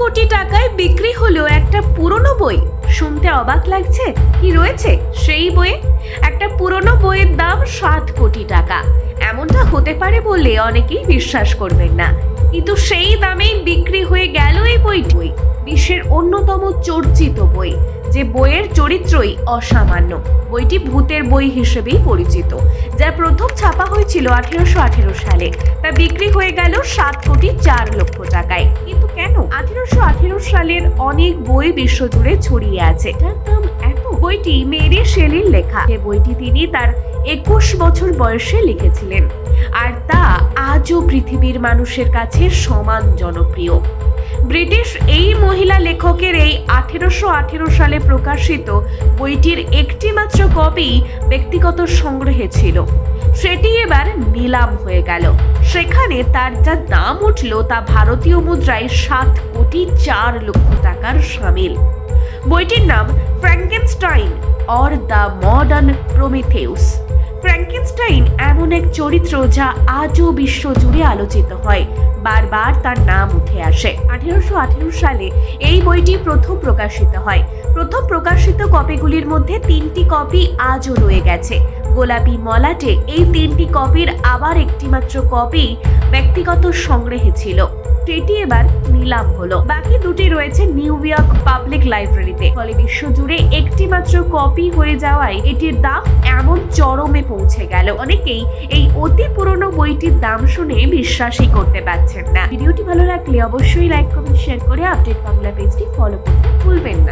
কোটি টাকায় বিক্রি হলো একটা পুরনো বই। শুনতে অবাক লাগছে। কি রয়েছে সেই বইয়ে? একটা পুরনো বইয়ের দাম সাত কোটি টাকা। এমনটা হতে পারে বলে অনেকেই বিশ্বাস করবেন না। কিন্তু সেই দামেই বিক্রি হয়ে গেল এই বইটি বিশ্বের অন্যতম চর্চিত বই, যে বইয়ের চরিত্রই অসামান্য। বইটি ভূতের বই হিসেবেই পরিচিত, যা প্রথম ছাপা হয়েছিল আঠেরোশো আঠেরো সালে। তা বিক্রি হয়ে গেল সাত কোটি চার লক্ষ টাকায়। কিন্তু কেন আঠেরোশো আঠেরো সালের অনেক বই বিশ্বজুড়ে ছড়িয়ে আছে। বইটি মেরি শেলির লেখা। যে বইটি তিনি তার একুশ বছর বয়সে লিখেছিলেন। আর তা আজও পৃথিবীর মানুষের কাছে সমান জনপ্রিয়। ব্রিটিশ এই মহিলা লেখকের এই আঠেরোশো আঠেরো সালে প্রকাশিত বইটির একটি মাত্র কপি ব্যক্তিগত সংগ্রহে ছিল। সেটি এবার নিলাম হয়ে গেল। সেখানে তার যা দাম উঠল তা ভারতীয় মুদ্রায় সাত কোটি চার লক্ষ টাকার সামিল। বইটির নাম Frankenstein or the modern Prometheus Frankenstein এমন এক চরিত্র যা আজও বিশ্ব জুড়ে আলোচিত হয়। বারবার তার নাম উঠে আসে। আঠেরোশো আঠেরো সালে এই বইটি প্রথম প্রকাশিত হয়। প্রথম প্রকাশিত কপিগুলির মধ্যে তিনটি কপি আজও রয়ে গেছে। গোলাপি মলাটে এই তিনটি কপির আবার একটি মাত্র কপি ব্যক্তিগত সংগ্রহে ছিল। সেটি এবার নিলাম হলো। বাকি দুটি রয়েছে নিউ ইয়র্ক পাবলিক লাইব্রেরিতে। ফলে বিশ্বজুড়ে একটি মাত্র কপি হয়ে যাওয়ায় এটির দাম এমন চরমে পৌঁছে গেল। অনেকেই এই অতি পুরনো বইটির দাম শুনে বিশ্বাসই করতে পারছেন না। ভিডিওটি ভালো লাগলে অবশ্যই লাইক, কমেন্ট, শেয়ার করে আপডেট বাংলা পেজটি ফলো করতে ভুলবেন না।